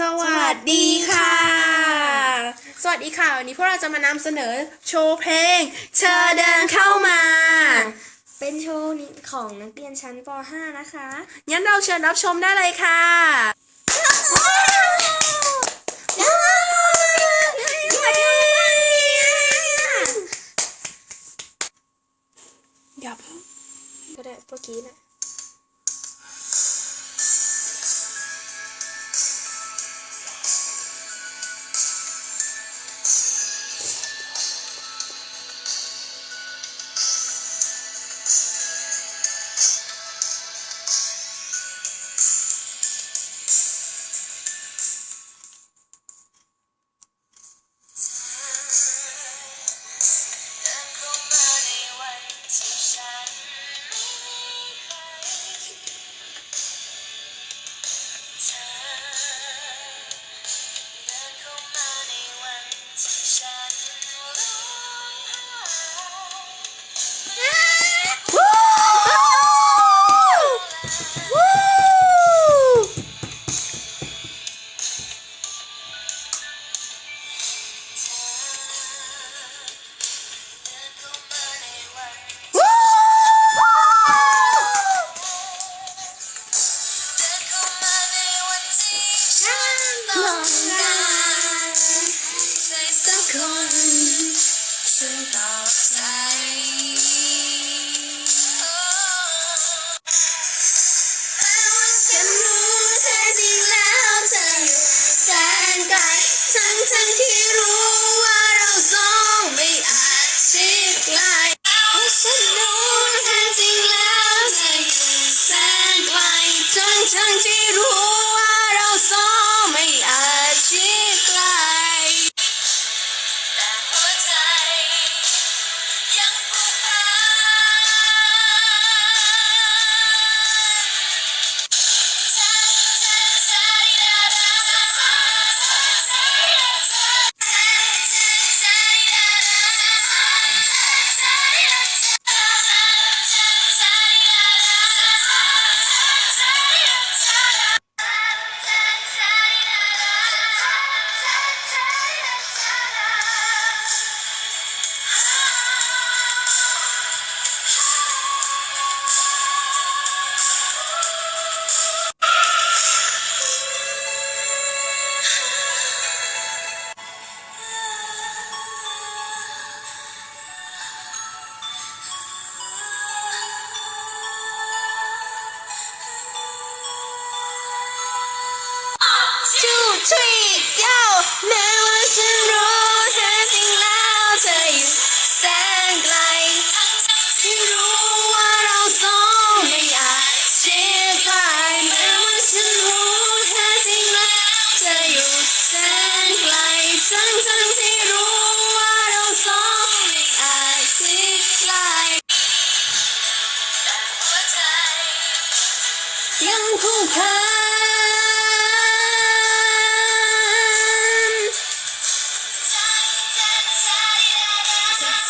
สวัสดีค่ะ สวัสดีค่ะ วันนี้พวกเราจะมานำเสนอโชว์เพลง เธอเดินเข้ามา เป็นโชว์ของนักเรียนชั้นป .5 นะคะ งั้นเราเชิญรับชมได้เลยค่ะ อย่าเพิ่งก็ได้เมื่อกี้นะ ชูทรีเก้าแม้ว่าฉันรู้แท้จริงแล้วเธออยู่แสนไกลที่รู้ว่าเราสองไม่อาจเชื่อใครแม้ว่าฉันรู้แท้จริงแล้วเธออยู่แสนไกลทั้งทั้งที่รู้ว่าเราสองไม่อาจเชื่อใครแต่หัวใจยังผูกพันข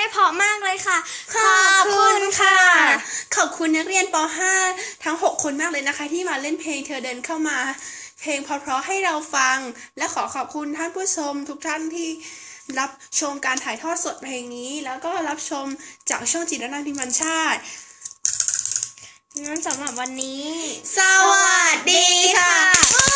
ได้เพราะมากเลยค่ะ ขอบคุณค่ะ ขอบคุณนักเรียนป .5 ทั้ง 6 คนมากเลยนะคะ ที่มาเล่นเพลงเธอเดินเข้ามา เพลงเพราะๆให้เราฟัง และขอขอบคุณท่านผู้ชมทุกท่านที่รับชมการถ่ายทอดสดเพลงนี้ แล้วก็รับชมจากช่องจิตรนาพิมันชาติงั้นสำหรับวันนี้ สวัสดีค่ะ